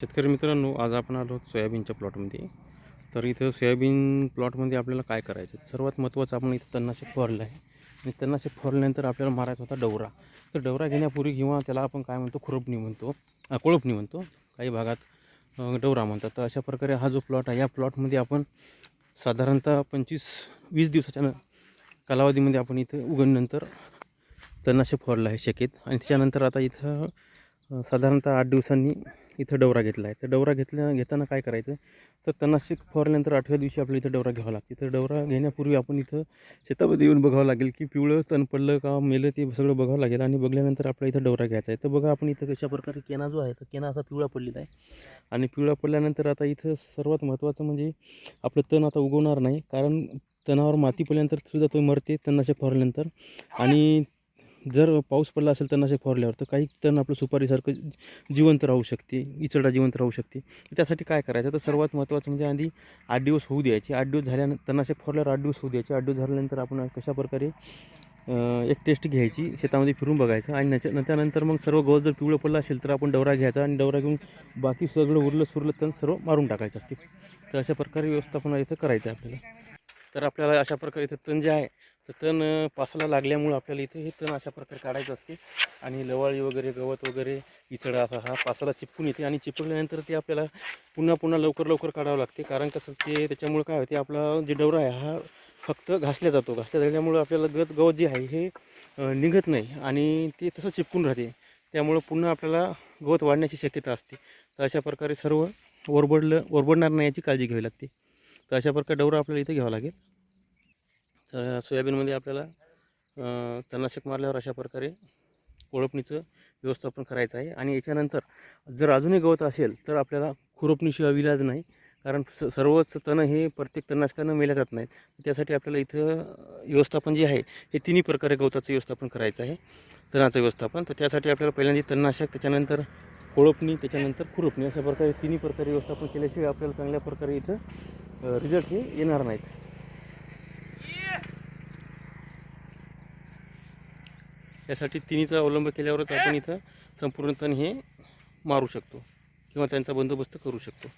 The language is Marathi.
शेतकरी मित्रांनो आज आपण आलो सोयाबीनच्या प्लॉटमध्ये. तर इथं सोयाबीन प्लॉटमध्ये आपल्याला काय करायचं सर्वात महत्त्वाचं आपण इथं तणनाशक फवारलं आहे. आणि तणनाशक फवारल्यानंतर आपल्याला मारायचा होता डवरा. तर डवरा घेण्यापूर्वी किंवा त्याला आपण काय म्हणतो खुरपणी म्हणतो कोळपणी म्हणतो काही भागात डवरा म्हणतात. तर अशा प्रकारे हा जो प्लॉट आहे या प्लॉटमध्ये आपण साधारणतः पंचवीस वीस दिवसाच्या न- कालावधीमध्ये आपण इथं उघडनंतर तणनाशक फवारलं आहे शेकेत. आणि त्याच्यानंतर आता इथं साधारणतः आठ दिवसांनी इथं डवरा घेतला आहे. तर डवरा घेतल्या घेताना काय करायचं? तर तणनाशक फवारल्यानंतर आठव्या दिवशी आपल्याला इथं डवरा घ्यावा लागते. तर डवरा घेण्यापूर्वी आपण इथं शेतामध्ये येऊन बघावं लागेल की पिवळं तण पडलं का मेलं ते सगळं बघावं लागेल आणि बघल्यानंतर आपल्या इथं डवरा घ्यायचा आहे. तर बघा आपण इथं कशा प्रकारे केना जो आहे तर केना असा पिवळा पडलेला आहे. आणि पिवळा पडल्यानंतर आता इथं सर्वात महत्त्वाचं म्हणजे आपलं तण आता उगवणार नाही. कारण तणावर माती पडल्यानंतर सुद्धा तो मरते तणनाशक फवारल्यानंतर. आणि जर पाऊस पडला असेल तणनाशक फवारल्यावर तर काही तण आपलं सुपारीसारखं जिवंत राहू शकते इचडा जिवंत राहू शकते. त्यासाठी काय करायचं? तर सर्वात महत्त्वाचं म्हणजे आधी आठ दिवस होऊ द्यायचे. आठ दिवस झाल्यानंतर तणनाशक फवारल्यावर आठ दिवस होऊ द्यायचे. आठ दिवस झाल्यानंतर आपण कशा प्रकारे एक टेस्ट घ्यायची शेतामध्ये फिरून बघायचं आणि त्याच्या त्यानंतर मग सर्व गवत जर पिवळं पडलं असेल तर आपण डवरा घ्यायचा आणि डवरा घेऊन बाकी सगळं उरलं सुरलं तण सर्व मारून टाकायचं असते. तर अशा प्रकारे व्यवस्थापन इथं करायचं आपल्याला. तर आपल्याला अशा प्रकारे इथं तण जे आहे तर तण पासाला लागल्यामुळं आपल्याला इथे हे तण अशा प्रकारे काढायचं असते. आणि लवाळी वगैरे गवत वगैरे इचडा असा हा पासाला चिपकून येते. आणि चिपकल्यानंतर ते आपल्याला पुन्हा पुन्हा लवकर लवकर काढावं लागते. कारण कसं ते त्याच्यामुळं काय होते आपला जे डवरा आहे हा फक्त घासल्या जातो. घासल्या झाल्यामुळं आपल्याला गत गवत जे आहे हे निघत नाही. आणि ते तसं चिपकून राहते. त्यामुळं पुन्हा आपल्याला गवत वाढण्याची शक्यता असते. तर अशा प्रकारे सर्व ओरबडलं ओरबडणार नाही याची काळजी घ्यावी लागते. तर अशा प्रकारे डवरा आपल्याला इथे घ्यावा लागेल. तर सोयाबीनमध्ये आपल्याला तणनाशक मारल्यावर अशा प्रकारे कोळपणीचं व्यवस्थापन करायचं आहे. आणि याच्यानंतर जर अजूनही गवत असेल तर आपल्याला खुरपणीशिवाय विलाज नाही. कारण स सर्वच तणं हे प्रत्येक तणनाशकानं मेल्या जात नाहीत. त्यासाठी आपल्याला इथं व्यवस्थापन जे आहे हे तिन्ही प्रकारे गवताचं व्यवस्थापन करायचं आहे. तणाचं व्यवस्थापन. तर त्यासाठी आपल्याला पहिल्यांदा तणनाशक त्याच्यानंतर कोळपणी त्याच्यानंतर खुरपणी अशा प्रकारे तिन्ही प्रकारे व्यवस्थापन केल्याशिवाय आपल्याला चांगल्या प्रकारे इथं रिझल्ट हे येणार नाहीत. यासाठी तिन्हीचा अवलंब केल्यावरच आपण इथं संपूर्ण तण हे मारू शकतो किंवा त्यांचा बंदोबस्त करू शकतो.